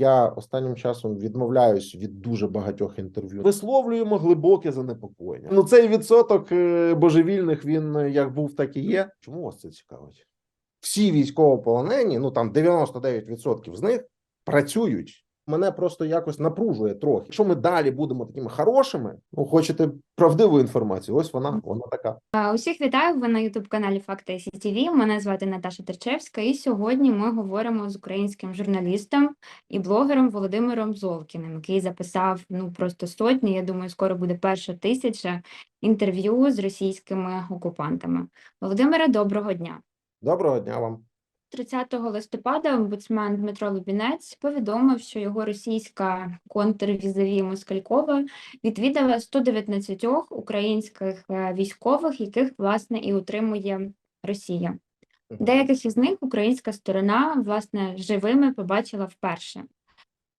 я останнім часом відмовляюсь від дуже багатьох інтерв'ю. Висловлюємо глибоке занепокоєння. Ну цей відсоток е, божевільних він е, як був, так і є. Чому вас це цікавить? Всі військовополонені, ну там 99% з них працюють. Мене просто якось напружує трохи. Якщо ми далі будемо такими хорошими, ну хочете правдиву інформацію, ось вона, вона така. Усіх вітаю, ви на ютуб-каналі Факти СІТВ. Мене звати Наташа Терчевська, і сьогодні ми говоримо з українським журналістом і блогером Володимиром Золкіним, який записав ну просто сотні. Я думаю, скоро буде перша тисяча інтерв'ю з російськими окупантами. Володимире, доброго дня. Доброго дня вам. 30 листопада омбудсмен Дмитро Лубінець повідомив, що його російська контрвізові Москалькова відвідала 119 українських е, військових, яких власне і утримує Росія. Деяких із них українська сторона власне живими побачила вперше.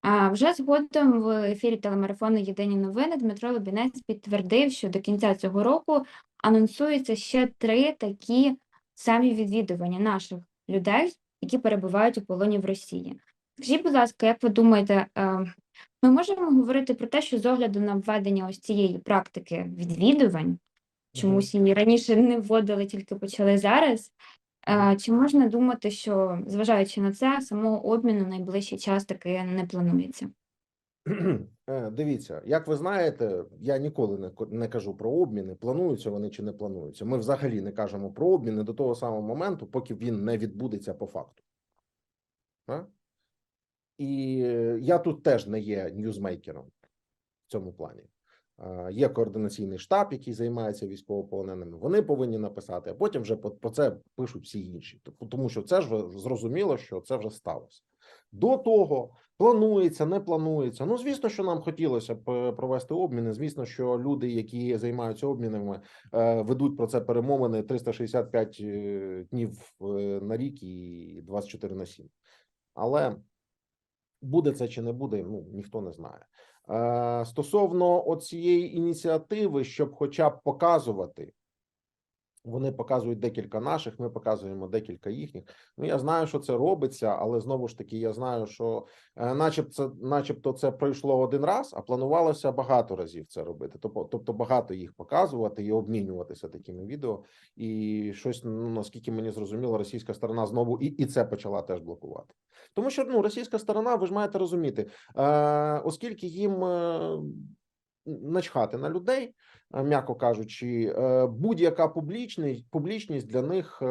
А вже згодом в ефірі телемарафону Єдині новини Дмитро Лубінець підтвердив, що до кінця цього року анонсується ще три такі самі відвідування наших людей, які перебувають у полоні в Росії. Скажіть, будь ласка, як ви думаєте, е, ми можемо говорити про те, що з огляду на введення ось цієї практики відвідувань, чомусь її раніше не вводили, тільки почали зараз. е, Чи можна думати, що зважаючи на це, самого обміну найближчий час таки не планується? Е, Дивіться, як ви знаєте, я ніколи не, не кажу про обміни, плануються вони чи не плануються. Ми взагалі не кажемо про обміни до того самого моменту, поки він не відбудеться по факту. А? І я тут теж не є ньюзмейкером в цьому плані. Є координаційний штаб, який займається військовополоненими. Вони повинні написати, а потім вже по, це пишуть всі інші. Тому що це ж зрозуміло, що це вже сталося. До того планується, не планується. Ну, звісно, що нам хотілося б е, провести обміни. Звісно, що люди, які займаються обмінами, е, ведуть про це перемовини 365 е, днів на рік і 24 на 7. Але буде це чи не буде, ну ніхто не знає. Стосовно оцієї ініціативи, щоб хоча б показувати, вони показують декілька наших, ми показуємо декілька їхніх. Ну я знаю, що це робиться, але знову ж таки, я знаю, що е, начебто, начебто, це пройшло один раз, а планувалося багато разів це робити. Тобто, тобто багато їх показувати і обмінюватися такими відео. І щось, ну наскільки мені зрозуміло, російська сторона знову і, і це почала теж блокувати. Тому що ну російська сторона, ви ж маєте розуміти, е, оскільки їм е, начхати на людей, м'яко кажучи, е, будь-яка публічність, публічність для них, е,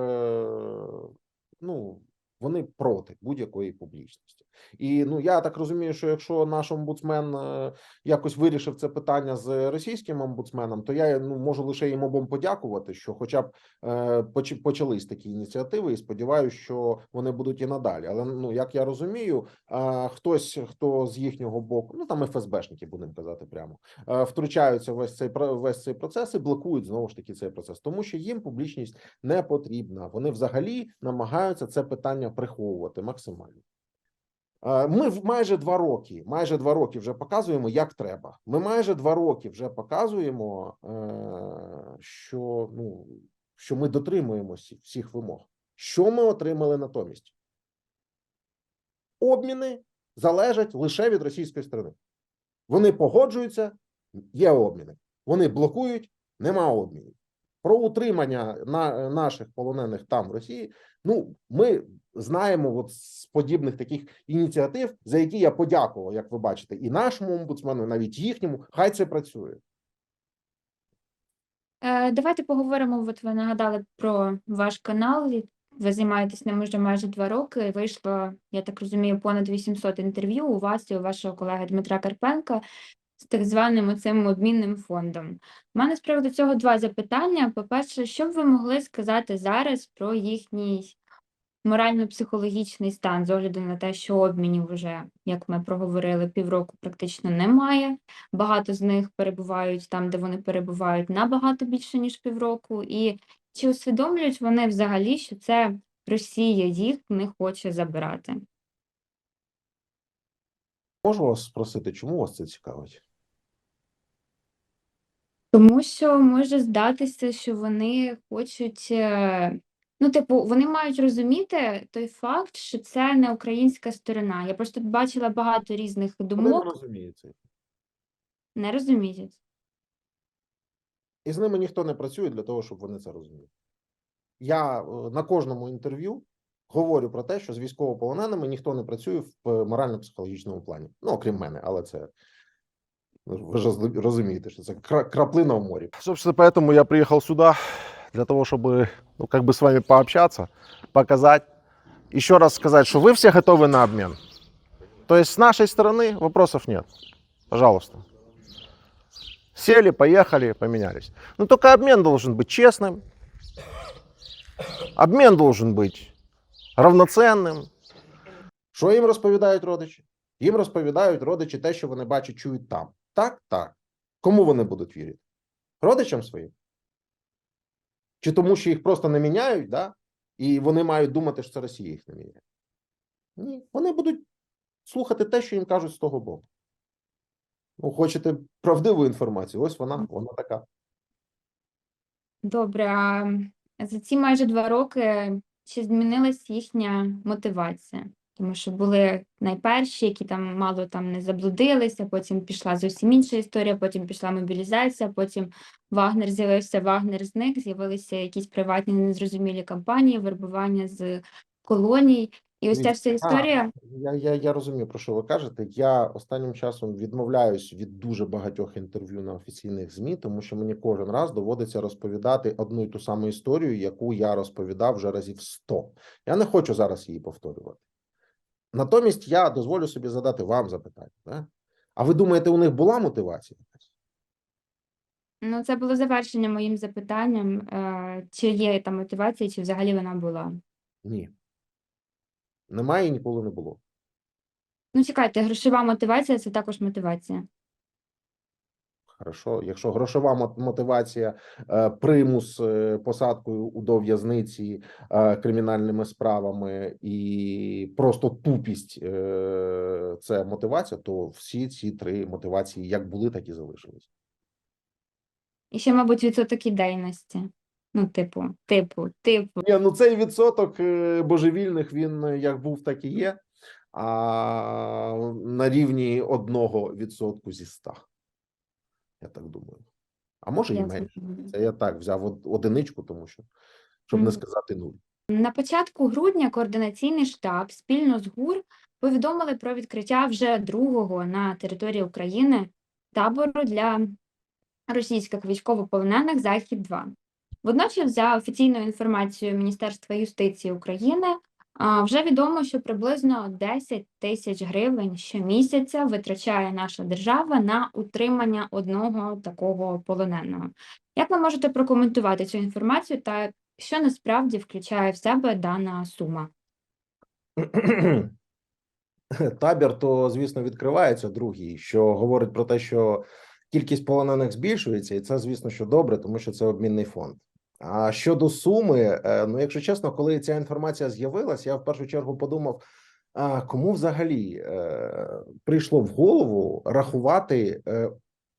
ну вони проти будь-якої публічності. І ну я так розумію, що якщо наш омбудсмен е, якось вирішив це питання з російським омбудсменом, то я ну можу лише їм обом подякувати, що, хоча б е, почались такі ініціативи, і сподіваюся, що вони будуть і надалі. Але ну як я розумію, е, хтось хто з їхнього боку, ну там ФСБшники, будемо казати прямо, втручаються в весь цей весь цей процес і блокують знову ж таки цей процес, тому що їм публічність не потрібна. Вони взагалі намагаються це питання приховувати максимально. Е, Ми майже два роки, майже два роки вже показуємо, як треба. Ми майже два роки вже показуємо, е, що ну що ми дотримуємося всіх вимог. Що ми отримали натомість? Обміни залежать лише від російської сторони. Вони погоджуються, є обміни. Вони блокують, нема обмінів. Про утримання на наших полонених там в Росії. Ну, ми знаємо от з подібних таких ініціатив, за які я подякував, як ви бачите, і нашому омбудсмену, навіть їхньому. Хай це працює. Е, Давайте поговоримо. От ви нагадали про ваш канал. Ви займаєтесь ним вже майже два роки. Вийшло, я так розумію, понад 800 інтерв'ю у вас і у вашого колеги Дмитра Карпенка з так званим цим обмінним фондом. У мене з приводу цього два запитання. По-перше, що б ви могли сказати зараз про їхній морально-психологічний стан з огляду на те, що обмінів вже, як ми проговорили, півроку практично немає. Багато з них перебувають там, де вони перебувають, набагато більше, ніж півроку. І чи усвідомлюють вони взагалі, що це Росія їх не хоче забирати? Можу вас спросити, чому вас це цікавить? Тому що може здатися, що вони хочуть е, Ну, типу, вони мають розуміти той факт, що це не українська сторона. Я просто бачила багато різних думок. Вони не розуміють це. не розуміють. І з ними ніхто не працює для того, щоб вони це розуміли. Я е, на кожному інтерв'ю говорю про те, що з військовополоненими ніхто не працює в е, морально-психологічному плані. Ну, окрім мене, але це ну, ви ж розумі- розумієте, що це кра- краплина в морі. Собственно, поэтому я приехал сюда для того, чтобы ну, как бы с вами пообщаться, показать, еще раз сказать, что вы все готовы на обмен. То есть с нашей стороны вопросов нет. Пожалуйста. Сели, поехали, поменялись. Но только обмен должен быть честным. Обмен должен быть равноценним. Що їм розповідають родичі? Їм розповідають родичі те, що вони бачать, чують там. Так, так. Кому вони будуть вірити? Родичам своїм? Чи тому, що їх просто не міняють, да? і вони мають думати, що це Росія їх не міняє? Ні, вони будуть слухати те, що їм кажуть з того боку. Ну, хочете правдиву інформацію? Ось вона, вона така. Добре, за ці майже два роки чи змінилась їхня мотивація? Тому що були найперші, які там мало там не заблудилися, потім пішла зовсім інша історія, потім пішла мобілізація, потім Вагнер з'явився, Вагнер зник, з'явилися якісь приватні незрозумілі кампанії, вербування з колоній. І ось ця вся історія. Я, я, я розумію, про що ви кажете. Я останнім часом відмовляюсь від дуже багатьох інтерв'ю на офіційних ЗМІ, тому що мені кожен раз доводиться розповідати одну і ту саму історію, яку я розповідав вже разів 100. Я не хочу зараз її повторювати. Натомість я дозволю собі задати вам запитання. Да? А ви думаєте, у них була мотивація? Ну, це було завершення моїм запитанням, е, чи є там мотивація, чи взагалі вона була. Ні. Немає і ніколи не було. Ну, чекайте, грошова мотивація це також мотивація. Хорошо, якщо грошова мотивація, е, примус е, посадкою у до в'язниці, е, кримінальними справами і просто тупість це мотивація, то всі ці три мотивації як були, так і залишились. І ще, мабуть, відсоток ідейності. Ну, типу, типу, типу. Ні, ну цей відсоток е, божевільних він е, як був, так і є. А на рівні одного відсотку зі ста. Я так думаю. А може і менше. Це я так взяв одиничку, тому що щоб не сказати нуль. На початку грудня координаційний штаб спільно з ГУР повідомили про відкриття вже другого на території України табору для російських військовополонених Захід 2 Водночас, за офіційною інформацією Міністерства юстиції України, вже відомо, що приблизно 10 тисяч гривень щомісяця витрачає наша держава на утримання одного такого полоненого. Як ви можете прокоментувати цю інформацію та що насправді включає в себе дана сума? Табір, то, звісно, відкривається другий, що говорить про те, що кількість полонених збільшується, і це, звісно, що добре, тому що це обмінний фонд. А щодо суми, е, ну, якщо чесно, коли ця інформація з'явилась, я в першу чергу подумав: а кому взагалі е, прийшло в голову рахувати е,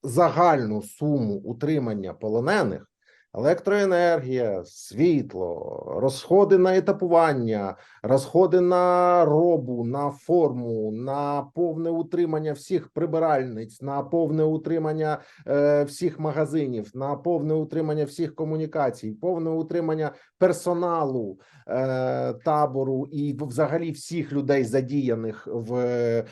загальну суму утримання полонених, електроенергія, світло, розходи на етапування, розходи на робу, на форму, на повне утримання всіх прибиральниць, на повне утримання е, всіх магазинів, на повне утримання всіх комунікацій, повне утримання персоналу е, табору і взагалі всіх людей, задіяних в е,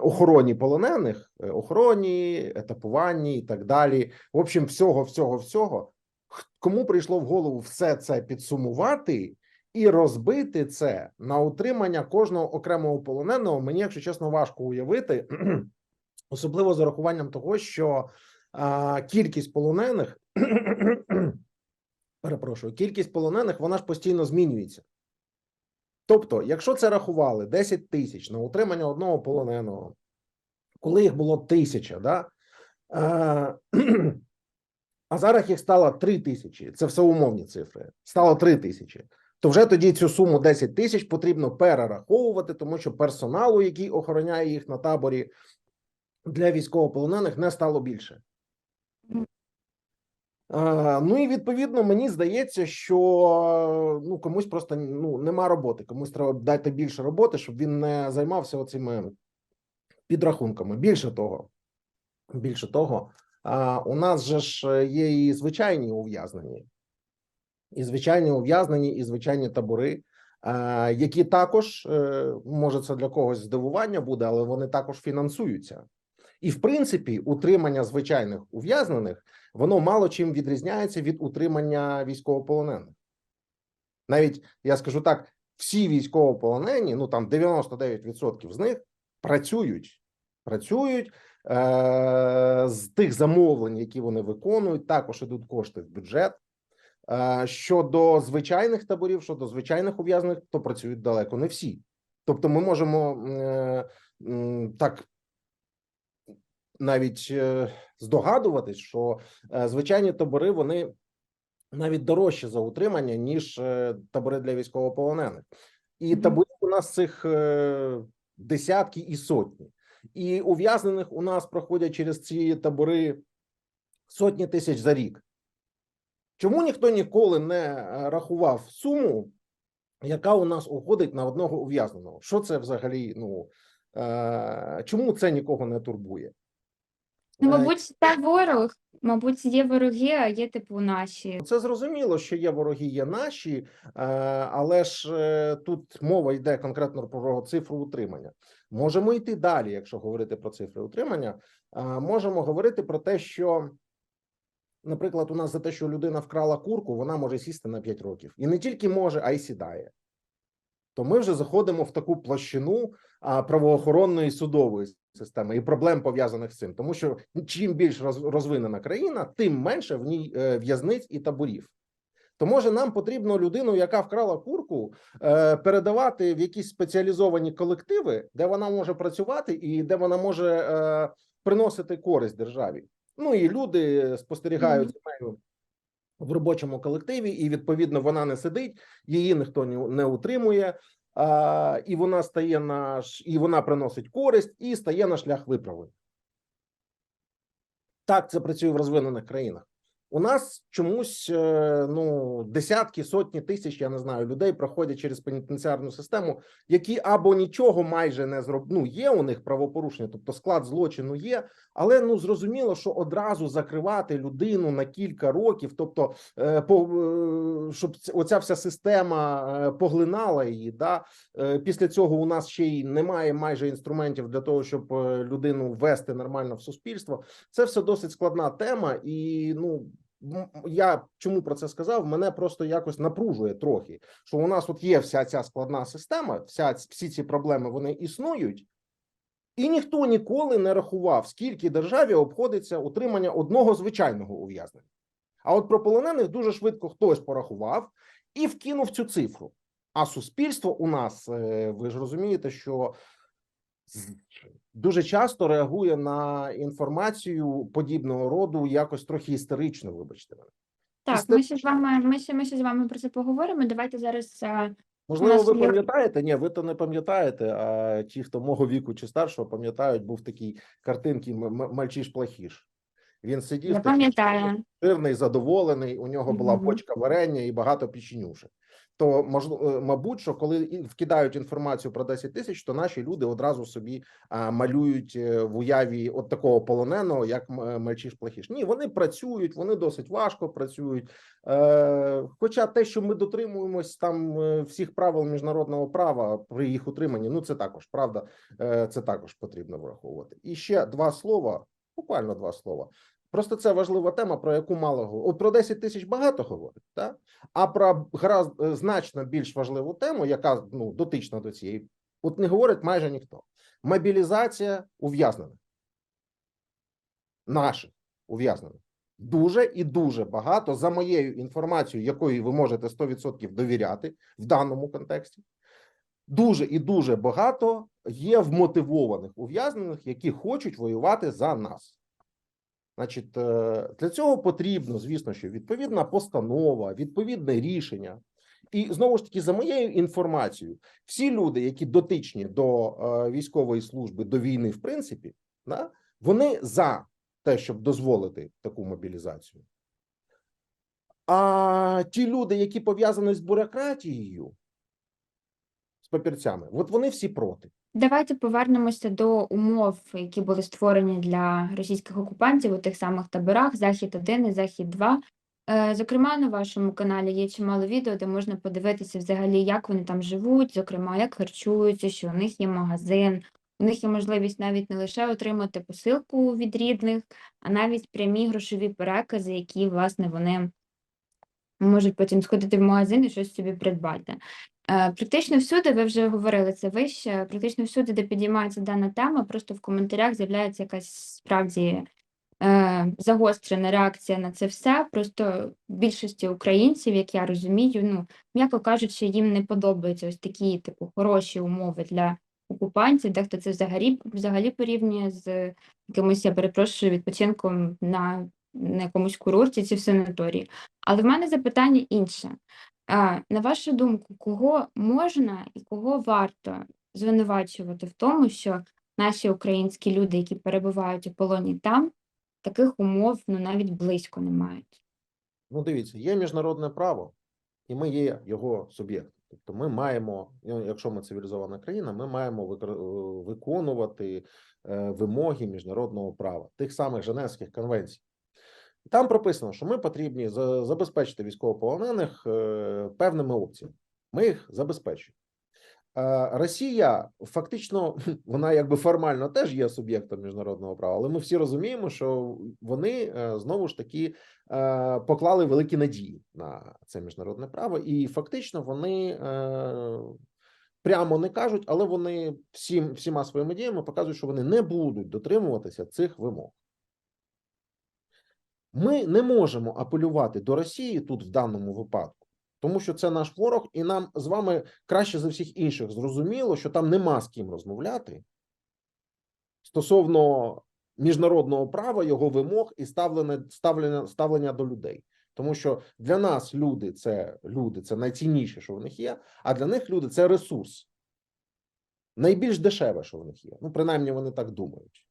охороні полонених, е, охороні, етапуванні і так далі. В общем, всього, всього, всього. Кому прийшло в голову все це підсумувати і розбити це на утримання кожного окремого полоненого, мені, якщо чесно, важко уявити, особливо з урахуванням того, що а, кількість полонених, перепрошую, кількість полонених вона ж постійно змінюється. Тобто, якщо це рахували 10 тисяч на утримання одного полоненого, коли їх було тисяча, да, а зараз їх стало 3 тисячі, це все умовні цифри, стало 3 тисячі, то вже тоді цю суму 10 тисяч потрібно перераховувати, тому що персоналу, який охороняє їх на таборі для військовополонених, не стало більше. Ну і відповідно мені здається, що ну комусь просто ну нема роботи. Комусь треба дати більше роботи, щоб він не займався оцими підрахунками. Більше того, більше того, у нас же ж є і звичайні ув'язнені, і звичайні ув'язнені, і звичайні табори, які також е, може це для когось здивування буде, але вони також фінансуються. І в принципі, утримання звичайних ув'язнених воно мало чим відрізняється від утримання військовополонених. Навіть я скажу так: всі військовополонені, ну там 99% з них працюють, працюють е- з тих замовлень, які вони виконують, також ідуть кошти в бюджет. Е, Щодо звичайних таборів, щодо звичайних ув'язнених, то працюють далеко не всі. Тобто, ми можемо е, так навіть е, здогадуватись, що е, звичайні табори вони навіть дорожчі за утримання, ніж е, табори для військовополонених. І таборів у нас цих е, десятки і сотні. І ув'язнених у нас проходять через ці табори сотні тисяч за рік. Чому ніхто ніколи не е, рахував суму, яка у нас уходить на одного ув'язненого? Що це взагалі? Ну е, чому це нікого не турбує? Ну, Е, мабуть, це ворог. Мабуть, є вороги, а є типу наші. Це зрозуміло, що є вороги, є наші, е, але ж е, тут мова йде конкретно про цифру утримання. Можемо йти далі, якщо говорити про цифри утримання. Можемо говорити про те, що, наприклад, у нас за те, що людина вкрала курку, вона може сісти на 5 років. І не тільки може, а й сідає. То ми вже заходимо в таку площину правоохоронної судової системи і проблем пов'язаних з цим, тому що чим більш роз- розвинена країна, тим менше в ній е, в'язниць і таборів. То може нам потрібно людину, яка вкрала курку, е, передавати в якісь спеціалізовані колективи, де вона може працювати і де вона може е, приносити користь державі. Ну і люди спостерігають за нею в робочому колективі, і відповідно вона не сидить, її ніхто не, утримує, і вона стає на і вона приносить користь і стає на шлях виправлення. Так це працює в розвинених країнах. У нас чомусь е, ну десятки, сотні тисяч, я не знаю, людей проходять через пенітенціарну систему, які або нічого майже не зроб... Ну, є у них правопорушення, тобто склад злочину є, але ну зрозуміло, що одразу закривати людину на кілька років, тобто е, по, е, щоб оця вся система поглинала її. Да? Після цього у нас ще й немає майже інструментів для того, щоб людину ввести нормально в суспільство. Це все досить складна тема, і ну. М- Я чому про це сказав? Мене просто якось напружує трохи, що у нас от є вся ця складна система, вся всі ці проблеми вони існують, і ніхто ніколи не рахував, скільки державі обходиться утримання одного звичайного ув'язнення. А от про полонених дуже швидко хтось порахував і вкинув цю цифру. А суспільство у нас, е, ви ж розумієте, що дуже часто реагує на інформацію подібного роду якось трохи істерично, вибачте мене. Так, ми ще з вами, ми ще, ми ще з вами про це поговоримо. Давайте зараз е, Можливо, ви пам'ятаєте? Ні, ви то не пам'ятаєте. А ті, хто мого віку чи старшого, пам'ятають, був такий картинки Мальчиш Плохіш. Він сидів я такий жирний, задоволений. У нього була бочка варення і багато печенюшек. То можливо, мабуть, що коли вкидають інформацію про 10 тисяч, то наші люди одразу собі малюють е, в уяві от такого полоненого, як е, Мальчиш Плохіш. Ні, вони працюють, вони досить важко працюють. Е, хоча те, що ми дотримуємось там е, всіх правил міжнародного права при їх утриманні, ну це також правда, е, це також потрібно враховувати. І ще два слова, буквально два слова. Просто це важлива тема, про яку мало говорять. Про 10 тисяч багато говорять, так? а про гаразд е, значно більш важливу тему, яка ну дотична до цієї, от не говорить майже ніхто. Мобілізація ув'язнених. Наших ув'язнених. Дуже і дуже багато за моєю інформацією, якої ви можете 100% довіряти в даному контексті. Дуже і дуже багато є вмотивованих ув'язнених, які хочуть воювати за нас. Значить, е, для цього потрібно, звісно, що відповідна постанова, відповідне рішення. І знову ж таки, за моєю інформацією, всі люди, які дотичні до е, військової служби, до війни, в принципі, да, вони за те, щоб дозволити таку мобілізацію. А ті люди, які пов'язані з бюрократією, з папірцями, от вони всі проти. Давайте повернемося до умов, які були створені для російських окупантів у тих самих таборах Захід 1 і Захід 2. Е, Зокрема, на вашому каналі є чимало відео, де можна подивитися взагалі, як вони там живуть, зокрема, як харчуються, що у них є магазин, у них є можливість навіть не лише отримати посилку від рідних, а навіть прямі грошові перекази, які, власне, вони можуть потім сходити в магазин і щось собі придбати. Е, Практично всюди, ви вже говорили це вище, практично всюди, де підіймається дана тема, просто в коментарях з'являється якась справді е, загострена реакція на це все. Просто більшості українців, як я розумію, ну, м'яко кажучи, їм не подобаються ось такі типу хороші умови для окупантів. Дехто це взагалі, взагалі порівнює з якимось, я перепрошую, відпочинком на, на якомусь курорті чи в санаторії. Але в мене запитання інше. На вашу думку, кого можна і кого варто звинувачувати в тому, що наші українські люди, які перебувають у полоні там, таких умов ну навіть близько не мають? Ну, дивіться, є міжнародне право, і ми є його суб'єкт. Тобто, ми маємо, ну, якщо ми цивілізована країна, ми маємо е, виконувати е, вимоги міжнародного права, тих самих Женевських конвенцій. Там прописано, що ми потрібні за- забезпечити військовополонених е, певними опціями. Ми їх забезпечуємо. Е, Росія фактично вона якби формально теж є суб'єктом міжнародного права, але ми всі розуміємо, що вони е, знову ж таки поклали великі надії на це міжнародне право, і фактично вони прямо не кажуть, але вони всім всіма своїми діями показують, що вони не будуть дотримуватися цих вимог. Ми не можемо апелювати до Росії тут в даному випадку, тому що це наш ворог, і нам з вами краще за всіх інших зрозуміло, що там нема з ким розмовляти стосовно міжнародного права, його вимог і ставлення, ставлення, ставлення до людей. Тому що для нас люди це люди, це найцінніше, що в них є, а для них люди це ресурс. Найбільш дешеве, що в них є. Ну, принаймні, вони так думають.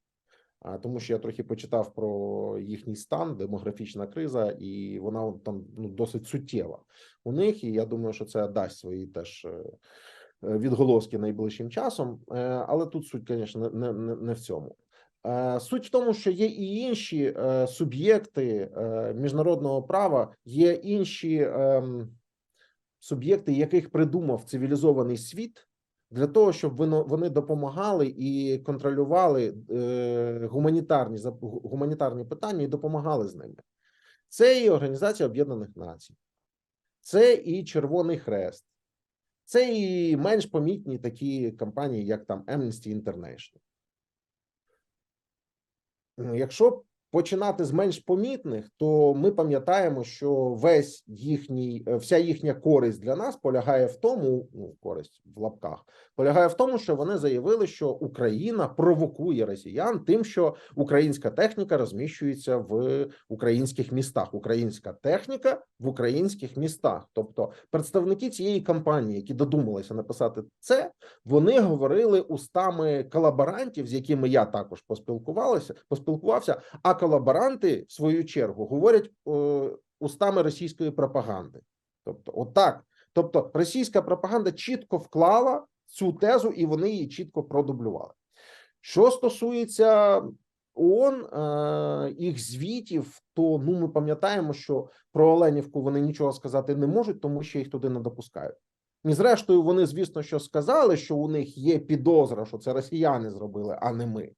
Тому що я трохи почитав про їхній стан, демографічна криза, і вона там ну, досить суттєва у них. І я думаю, що це дасть свої теж е, е, відголоски найближчим часом. Е, Але тут суть, звісно, не, не, не в цьому. Суть в тому, що є і інші суб'єкти міжнародного права, є інші ем, суб'єкти, яких придумав цивілізований світ для того, щоб вони допомагали і контролювали е, гуманітарні гуманітарні питання і допомагали з ними. Це і Організація Об'єднаних Націй, це і Червоний Хрест, це і менш помітні такі компанії, як там Amnesty International. Якщо починати з менш помітних, то ми пам'ятаємо, що весь їхній, е, вся їхня користь для нас полягає в тому, ну користь в лапках, полягає в тому, що вони заявили, що Україна провокує росіян тим, що українська техніка розміщується в українських містах. Українська техніка в українських містах. Тобто, представники цієї кампанії, які додумалися написати це, вони говорили устами колаборантів, з якими я також поспілкувалася, поспілкувався. А колаборанти, в свою чергу, говорять е, устами російської пропаганди. Тобто, отак. Тобто, російська пропаганда чітко вклала цю тезу, і вони її чітко продублювали. Що стосується ООН, е, їх звітів, то ну ми пам'ятаємо, що про Оленівку вони нічого сказати не можуть, тому що їх туди не допускають. І зрештою, вони, звісно, що сказали, що у них є підозра, що це росіяни зробили, а не ми.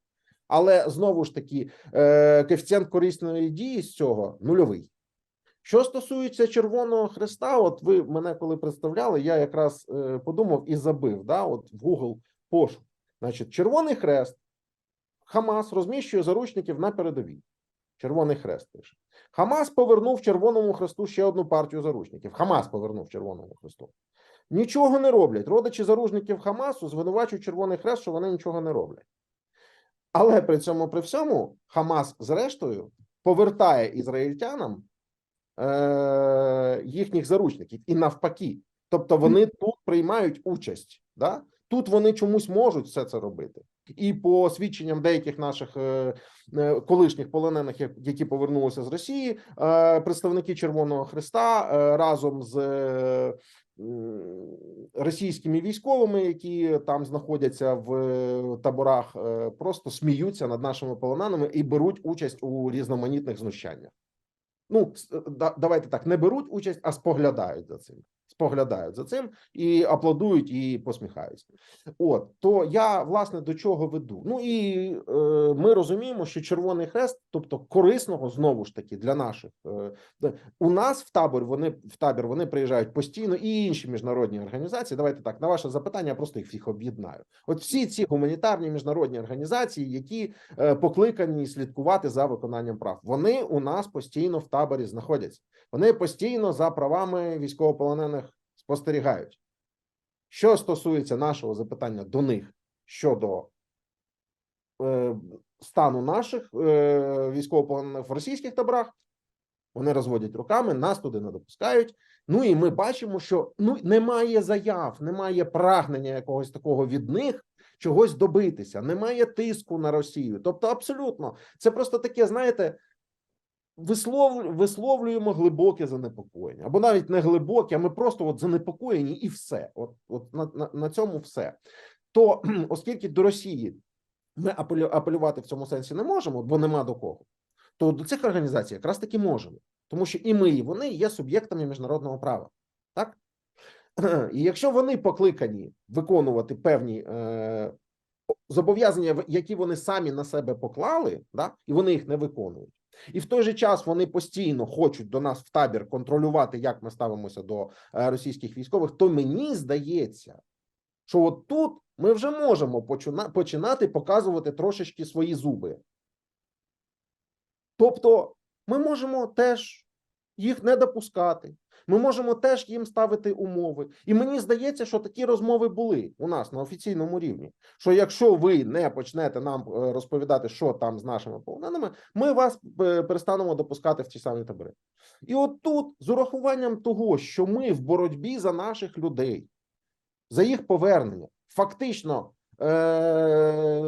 Але знову ж таки, е, коефіцієнт корисної дії з цього нульовий. Що стосується Червоного Хреста, от ви мене коли представляли, я якраз е, подумав і забив. Да, от в Google пошук. Значить, Червоний Хрест, Хамас розміщує заручників на передовій. Червоний Хрест пише. Хамас повернув Червоному Хресту ще одну партію заручників. Хамас повернув Червоному Хресту. Нічого не роблять. Родичі заручників Хамасу звинувачують Червоний Хрест, що вони нічого не роблять. Але при цьому при всьому Хамас, зрештою, повертає ізраїльтянам е, їхніх заручників і навпаки. Тобто вони тут приймають участь. Да? Тут вони чомусь можуть все це робити. і по свідченням деяких наших е, е, колишніх полонених, як- які повернулися з Росії, е, представники Червоного Христа е, разом з е, російськими військовими, які там знаходяться в е, таборах, е, просто сміються над нашими полоненими і беруть участь у різноманітних знущаннях. Ну, е, да- давайте так, не беруть участь, а споглядають за цим. Споглядають за цим і аплодують і посміхаються. От то я власне до чого веду. Ну і е, ми розуміємо, що Червоний Хрест, тобто корисного знову ж таки для наших е, у нас в табор вони в табір вони приїжджають постійно, і інші міжнародні організації. Давайте так на ваше запитання, я просто їх всіх об'єднаю. От всі ці гуманітарні міжнародні організації, які е, покликані слідкувати за виконанням прав, вони у нас постійно в таборі знаходяться. Вони постійно за правами військовополонених спостерігають. Що стосується нашого запитання до них щодо е, стану наших е, військовополонених в російських таборах, вони розводять руками, нас туди не допускають. Ну і ми бачимо, що ну немає заяв, немає прагнення якогось такого від них чогось добитися, немає тиску на Росію. Тобто, абсолютно, це просто таке, знаєте, вислов, висловлюємо глибоке занепокоєння, або навіть не глибоке, а ми просто от занепокоєні і все. От, от на, на, на цьому все. То оскільки до Росії ми апелю, апелювати в цьому сенсі не можемо, бо нема до кого, то до цих організацій якраз таки можемо, тому що і ми, і вони є суб'єктами міжнародного права. Так? І якщо вони покликані виконувати певні е, зобов'язання, які вони самі на себе поклали, да, і вони їх не виконують. І в той же час вони постійно хочуть до нас в табір контролювати, як ми ставимося до е, російських військових. То мені здається, що от тут ми вже можемо починати показувати трошечки свої зуби. Тобто, ми можемо теж їх не допускати. Ми можемо теж їм ставити умови. І мені здається, що такі розмови були у нас на офіційному рівні. Що якщо ви не почнете нам е, розповідати, що там з нашими полоненими, ми вас е, перестанемо допускати в ті самі табори. І от тут, з урахуванням того, що ми в боротьбі за наших людей, за їх повернення, фактично е-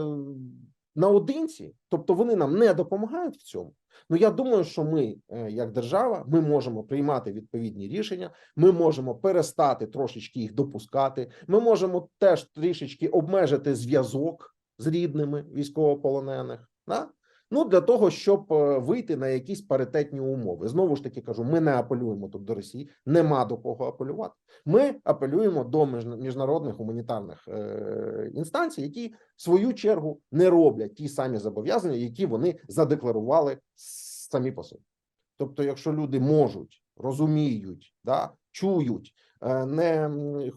наодинці, тобто вони нам не допомагають в цьому. Ну я думаю, що ми, е, як держава, ми можемо приймати відповідні рішення. Ми можемо перестати трошечки їх допускати. Ми можемо теж трішечки обмежити зв'язок з рідними військовополонених. Да? Ну для того, щоб е, вийти на якісь паритетні умови. Знову ж таки кажу, ми не апелюємо тут до Росії, нема до кого апелювати. Ми апелюємо до міжнародних гуманітарних е, інстанцій, які в свою чергу не роблять ті самі зобов'язання, які вони задекларували самі по собі. Тобто, якщо люди можуть, розуміють, да, чують, не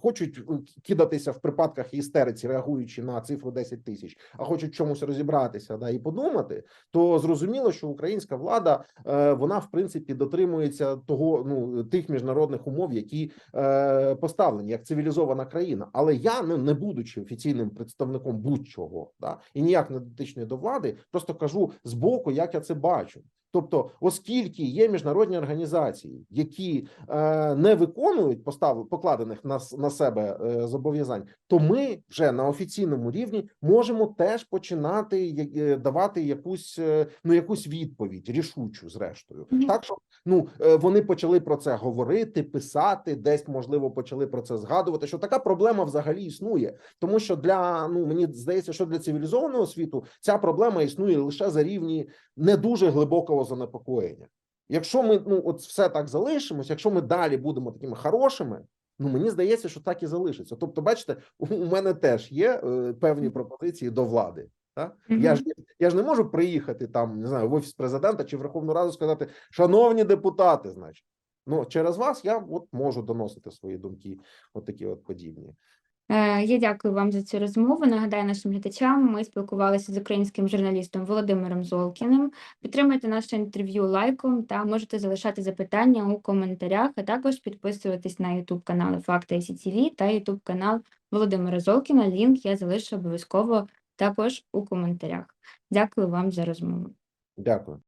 хочуть е, кидатися в припадках істериці, реагуючи на цифру 10 тисяч, а хочуть чомусь розібратися да, і подумати, то зрозуміло, що українська влада е, вона в принципі дотримується того ну тих міжнародних умов, які е, поставлені як цивілізована країна. Але я не, не будучи офіційним представником будь-чого, да, і ніяк не дотичний до влади, просто кажу з боку, як я це бачу. Тобто, оскільки є міжнародні організації, які е, не виконують постав покладених на, на себе е, зобов'язань, то ми вже на офіційному рівні можемо теж починати е, давати якусь е, ну якусь відповідь рішучу, зрештою, Мгм. так що ну е, вони почали про це говорити, писати, десь можливо почали про це згадувати. Що така проблема взагалі існує, тому що для ну мені здається, що для цивілізованого світу ця проблема існує лише за рівні не дуже глибокого занепокоєння. Якщо ми ну от все так залишимось, якщо ми далі будемо такими хорошими, ну мені здається, що так і залишиться. Тобто, бачите, у мене теж є е, певні пропозиції до влади. Так? Я ж я ж не можу приїхати там, не знаю, в офіс президента чи в Верховну Раду сказати, шановні депутати, значить. Ну через вас я от можу доносити свої думки, от такі от подібні. Е, Я дякую вам за цю розмову. Нагадаю нашим глядачам, ми спілкувалися з українським журналістом Володимиром Золкіним. Підтримуйте наше інтерв'ю лайком та можете залишати запитання у коментарях, а також підписуватись на YouTube канали Факти СІТВ та YouTube канал Володимира Золкіна. Лінк я залишу обов'язково також у коментарях. Дякую вам за розмову. Дякую.